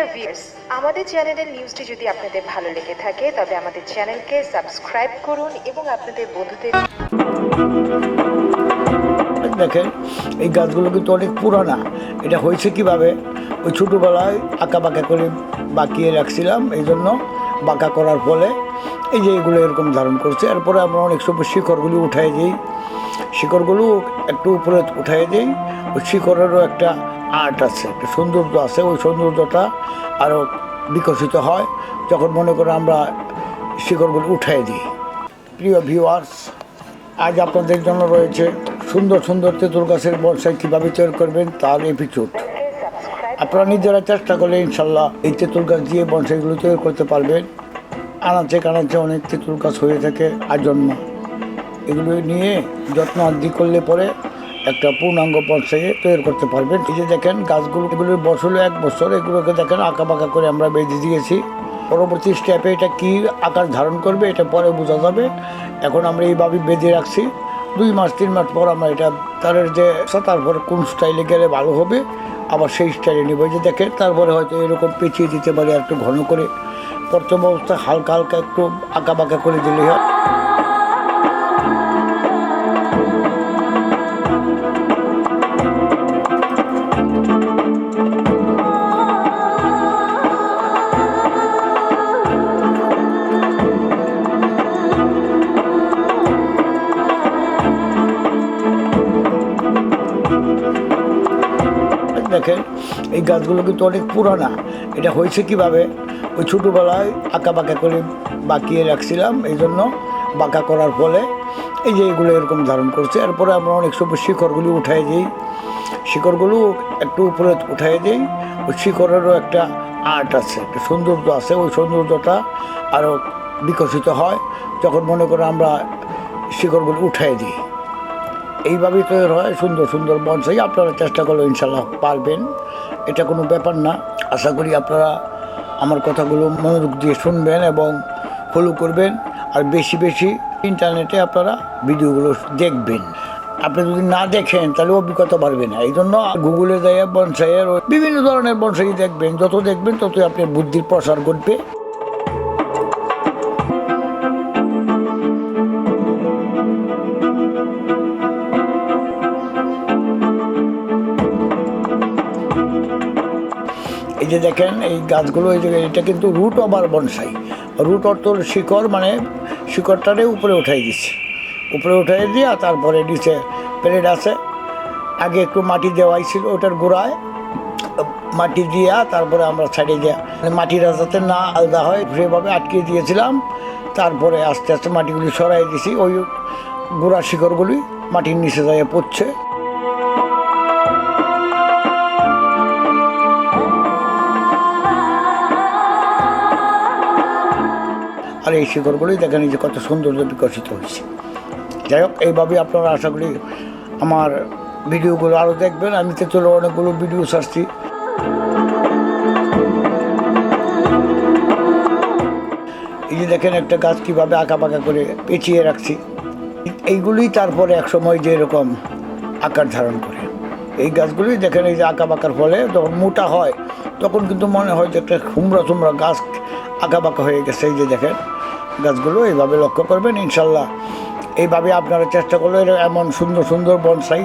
Dear viewers আমাদের চ্যানেলের নিউজটি যদি আপনাদের ভালো লেগে থাকে, তবে আমাদের চ্যানেলকে সাবস্ক্রাইব করুন এবং আপনাদের বন্ধুদের দেখেন, এই গাছগুলো কিন্তু অনেক পুরানা। এটা হয়েছে কীভাবে? ওই ছোটোবেলায় আঁকা বাঁকা করে বাঁকিয়ে রাখছিলাম, এই জন্য বাঁকা করার ফলে। এই যে এগুলো এরকম ধারণ করছে। এরপরে আমরা অনেক সময় শিকড়গুলি উঠাই দিই। শিকড়গুলো একটু উপরে উঠাই দিই। ওই শিকড়েরও একটা আর্ট আছে, একটা সৌন্দর্য আছে। ওই সৌন্দর্যটা আরও বিকশিত হয় যখন মনে করে আমরা শিকড়গুলো উঠাই দিই। প্রিয় ভিউয়ার্স আজ আপনাদের জন্য রয়েছে সুন্দর সুন্দর তেঁতুল গাছের বনসাই কীভাবে তৈরি করবেন তার এপিচুড আপনারা নিজেরা চেষ্টা করলে ইনশাল্লাহ এই তেঁতুল গাছ দিয়ে বনসাইগুলো তৈরি করতে পারবেন। আনাচে কানাচে অনেক তেঁতুল গাছ হয়ে থাকে আজন্ম। এগুলো নিয়ে যত্ন আদি করলে পরে একটা পূর্ণাঙ্গ বনসাইয়ে তৈরি করতে পারবেন। এই যে দেখেন গাছগুলো, এগুলোর বছর হলো এক বছর এগুলোকে দেখেন আঁকা বাঁকা করে আমরা বেঁধে দিয়েছি। পরবর্তী স্টেপে এটা কি আকার ধারণ করবে এটা পরে বোঝা যাবে। এখন আমরা এইভাবে বেঁধে রাখছি। দুই মাস, তিন মাস পর আমরা এটা তারের যে তারপর কোন স্টাইলে গেলে ভালো হবে, আবার সেই স্টাইলে নেব। যে দেখেন, তারপরে হয়তো এরকম পেঁচিয়ে দিতে পারে একটু ঘন করে। প্রথম অবস্থা হালকা হালকা একটু আঁকা বাঁকা করে দিলে হয়। দেখেন, এই গাছগুলো কিন্তু অনেক পুরানা। এটা হয়েছে কীভাবে? ওই ছোটোবেলায় আঁকা বাঁকা করে বাঁকিয়ে রাখছিলাম এই জন্য বাঁকা করার ফলে। এই যে এগুলো এরকম ধারণ করছে। এরপরে আমরা অনেক সময় শিকড়গুলি উঠাই দিই। শিকড়গুলো একটু উপরে উঠাই দিই। ওই শিকড়েরও একটা আর্ট আছে, একটা সৌন্দর্য আছে। ওই সৌন্দর্যটা আরও বিকশিত হয়। যখন মনে করে আমরা শিকড়গুলো উঠাই দিই। এইভাবেই তৈরি হয়, সুন্দর সুন্দর বনসাই। আপনারা চেষ্টা করলে ইনশাল্লাহ পারবেন। এটা কোনো ব্যাপার না। আশা করি আপনারা আমার কথাগুলো মনোযোগ দিয়ে শুনবেন এবং ফলো করবেন। আর বেশি বেশি ইন্টারনেটে আপনারা ভিডিওগুলো দেখবেন। আপনি যদি না দেখেন, তাহলে অভিজ্ঞতা পারবে না। এই জন্য গুগলে যায় বনসাইয়ের বিভিন্ন ধরনের বনসাই দেখবেন। যত দেখবেন, ততই আপনার বুদ্ধির প্রসার ঘটবে। যে দেখেন, এই গাছগুলো, এই যে এটা কিন্তু রুট ওভার বনসাই রুট অর্থ শিকড় মানে শিকড়টারে উপরে উঠাই দিচ্ছে উপরে উঠাই দিয়ে তারপরে নিচে প্লেট আছে। আগে একটু মাটি দেওয়াই ছিল ওটার গোড়ায়। মাটি দিয়া তারপরে আমরা ছাড়িয়ে দেওয়া মানে মাটিটা যাতে না আলাদা হয়, সেভাবে আটকে দিয়েছিলাম। তারপরে আস্তে আস্তে মাটিগুলি সরাই দিছি। ওই গোড়া শিকড়গুলি মাটির নিচে যায় পড়ছে। আর এই শিকড়গুলোই দেখেন যে কত সৌন্দর্য বিকশিত হয়েছে। যাই হোক এইভাবে আপনারা আশা করি আমার ভিডিওগুলো আরও দেখবেন। আমি তো চলো অনেকগুলো ভিডিও ছাড়ছি। এই যে দেখেন একটা গাছ কীভাবে আঁকা বাঁকা করে পেঁচিয়ে রাখছি। এইগুলি তারপরে এক সময় যে এরকম আকার ধারণ করে। এই গাছগুলি দেখেন এই যে আঁকা বাঁকার ফলে যখন মোটা হয়, তখন কিন্তু মনে হয় যে একটা হুমড়া তুমড়া গাছ আঁকা বাঁকা হয়ে গেছে। এই যে দেখেন, গাছগুলো এইভাবে লক্ষ্য করবেন, ইনশাল্লাহ। এইভাবে আপনারা চেষ্টা করলে এমন সুন্দর সুন্দর বনসাই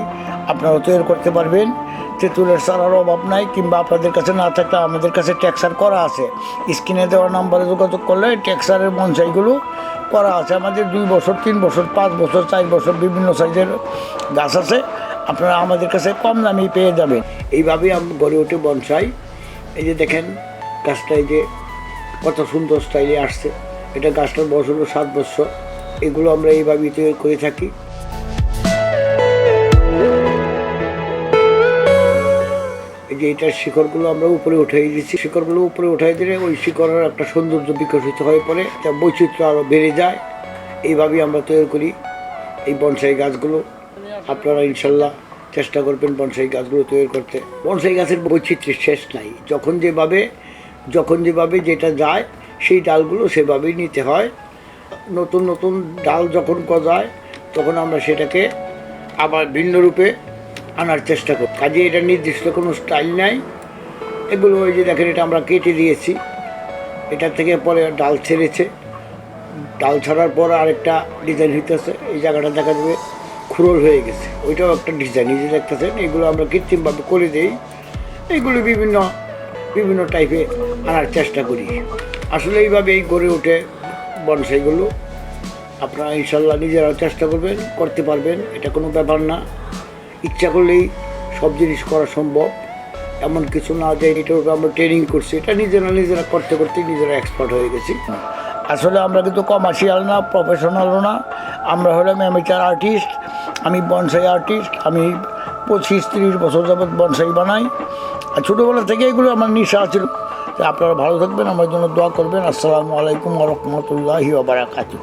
আপনারা তৈরি করতে পারবেন। তেঁতুলের সারার অভাব নাই, কিংবা আপনাদের কাছে না থাকলে আমাদের কাছে ট্যাক্সার করা আছে। স্ক্রিনে দেওয়া নাম্বারে যোগাযোগ করলে ট্যাক্সারের বনসাইগুলো করা আছে। আমাদের দুই বছর, তিন বছর, পাঁচ বছর, চার বছর বিভিন্ন সাইজের গাছ আছে। আপনারা আমাদের কাছে কম দামেই পেয়ে যাবেন। এইভাবেই আমি গড়ে ওঠে বনসাই। এই যে দেখেন, গাছটা এই যে কত সুন্দর স্টাইলে আসছে। এটা গাছটার বয়স হলো সাত বছর। এগুলো আমরা এইভাবেই তৈরি করে থাকি। এই যে এটার শিকড়গুলো আমরা উপরে উঠাই দিচ্ছি শিকড়গুলো উপরে উঠাই দিলে ওই শিকড়ের একটা সৌন্দর্য বিকশিত হয়ে পড়ে তা বৈচিত্র্য আরও বেড়ে যায়। এইভাবেই আমরা তৈরি করি এই বনসাই গাছগুলো। আপনারা ইনশাল্লাহ চেষ্টা করবেন বনসাই গাছগুলো তৈরি করতে। বনসাই গাছের বৈচিত্র্যের শেষ নাই। যখন যেভাবে যখন যেভাবে যেটা যায়, সেই ডালগুলো সেভাবেই নিতে হয়। নতুন নতুন ডাল যখন গজায়, তখন আমরা সেটাকে আবার ভিন্ন রূপে আনার চেষ্টা করি। কাজে এটা নির্দিষ্ট কোনো স্টাইল নাই। এগুলো ওই যে দেখেন, এটা আমরা কেটে দিয়েছি। এটা থেকে পরে ডাল ছেড়েছে। ডাল ছাড়ার পর আরেকটা ডিজাইন হইতেছে। এই জায়গাটা দেখা যাবে খুরল হয়ে গেছে। ওইটাও একটা ডিজাইন। এই যে দেখতেছেন, এগুলো আমরা কৃত্রিমভাবে করে দিই। এইগুলো বিভিন্ন বিভিন্ন টাইপে আনার চেষ্টা করি। আসলে এইভাবেই গড়ে ওঠে বনসাইগুলো আপনারা ইনশাল্লাহ নিজেরাও চেষ্টা করবেন, করতে পারবেন, এটা কোনো ব্যাপার না। ইচ্ছা করলেই সব জিনিস করা সম্ভব। এমন কিছু না যে এটার উপর আমরা ট্রেনিং করছি, এটা নিজেরা নিজেরা করতে করতে নিজেরা এক্সপার্ট হয়ে গেছি। আসলে আমরা কিন্তু কমার্শিয়াল না প্রফেশনালও না। আমরা হলাম অ্যামেচার আর্টিস্ট আমি বনসাই আর্টিস্ট আমি পঁচিশ তিরিশ বছর যাবৎ বনসাই বানাই। আর ছোটোবেলা থেকে এগুলো আমার নেশা ছিল। আপনারা ভালো থাকবেন, আমার জন্য দোয়া করবেন। আসসালামু আলাইকুম রহমতুল্লাহি বারাকাতু